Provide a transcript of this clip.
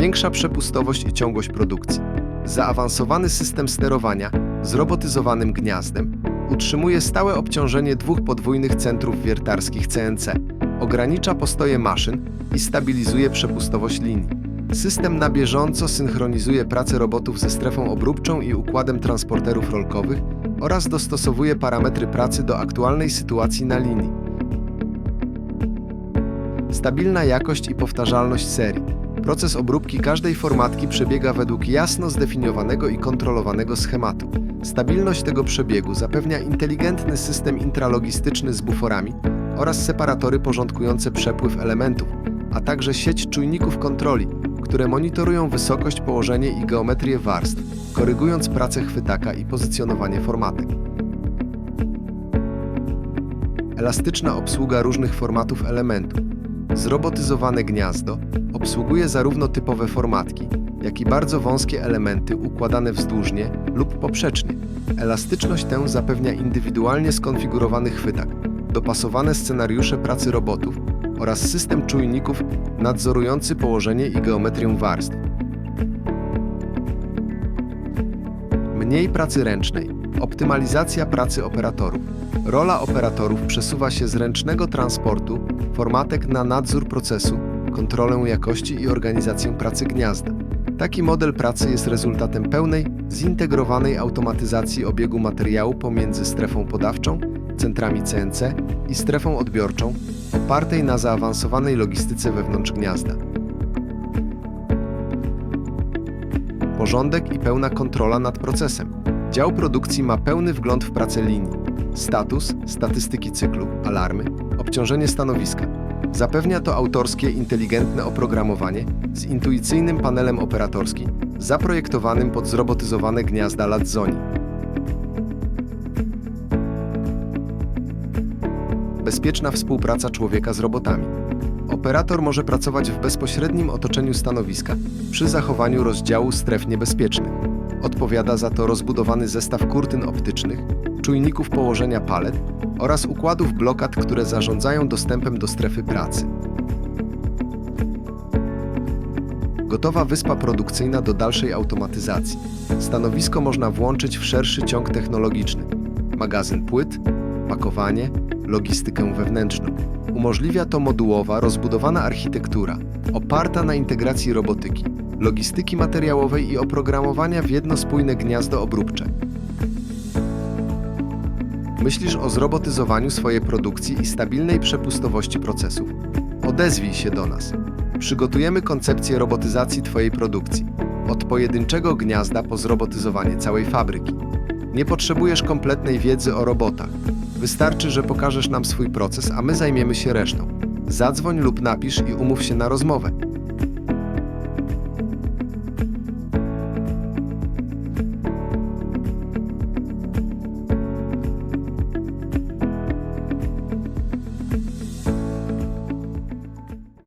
Większa przepustowość i ciągłość produkcji. Zaawansowany system sterowania z robotyzowanym gniazdem utrzymuje stałe obciążenie dwóch podwójnych centrów wiertarskich CNC, ogranicza postoje maszyn i stabilizuje przepustowość linii. System na bieżąco synchronizuje pracę robotów ze strefą obróbczą i układem transporterów rolkowych oraz dostosowuje parametry pracy do aktualnej sytuacji na linii. Stabilna jakość i powtarzalność serii. Proces obróbki każdej formatki przebiega według jasno zdefiniowanego i kontrolowanego schematu. Stabilność tego przebiegu zapewnia inteligentny system intralogistyczny z buforami oraz separatory porządkujące przepływ elementów, a także sieć czujników kontroli, które monitorują wysokość, położenie i geometrię warstw, korygując pracę chwytaka i pozycjonowanie formatek. Elastyczna obsługa różnych formatów elementów. Zrobotyzowane gniazdo obsługuje zarówno typowe formatki, jak i bardzo wąskie elementy układane wzdłużnie lub poprzecznie. Elastyczność tę zapewnia indywidualnie skonfigurowany chwytak, dopasowane scenariusze pracy robotów oraz system czujników nadzorujący położenie i geometrię warstw. Mniej pracy ręcznej, optymalizacja pracy operatorów. Rola operatorów przesuwa się z ręcznego transportu formatek na nadzór procesu, kontrolę jakości i organizację pracy gniazda. Taki model pracy jest rezultatem pełnej, zintegrowanej automatyzacji obiegu materiału pomiędzy strefą podawczą, centrami CNC i strefą odbiorczą, opartej na zaawansowanej logistyce wewnątrz gniazda. Porządek i pełna kontrola nad procesem. Dział produkcji ma pełny wgląd w pracę linii. Status, statystyki cyklu, alarmy, obciążenie stanowiska. Zapewnia to autorskie, inteligentne oprogramowanie z intuicyjnym panelem operatorskim, zaprojektowanym pod zrobotyzowane gniazda Ladzoni. Bezpieczna współpraca człowieka z robotami. Operator może pracować w bezpośrednim otoczeniu stanowiska przy zachowaniu rozdziału stref niebezpiecznych. Odpowiada za to rozbudowany zestaw kurtyn optycznych, czujników położenia palet oraz układów blokad, które zarządzają dostępem do strefy pracy. Gotowa wyspa produkcyjna do dalszej automatyzacji. Stanowisko można włączyć w szerszy ciąg technologiczny. Magazyn płyt, pakowanie, logistykę wewnętrzną. Umożliwia to modułowa, rozbudowana architektura, oparta na integracji robotyki, logistyki materiałowej i oprogramowania w jedno spójne gniazdo obróbcze. Myślisz o zrobotyzowaniu swojej produkcji i stabilnej przepustowości procesów? Odezwij się do nas. Przygotujemy koncepcję robotyzacji Twojej produkcji. Od pojedynczego gniazda po zrobotyzowanie całej fabryki. Nie potrzebujesz kompletnej wiedzy o robotach. Wystarczy, że pokażesz nam swój proces, a my zajmiemy się resztą. Zadzwoń lub napisz i umów się na rozmowę.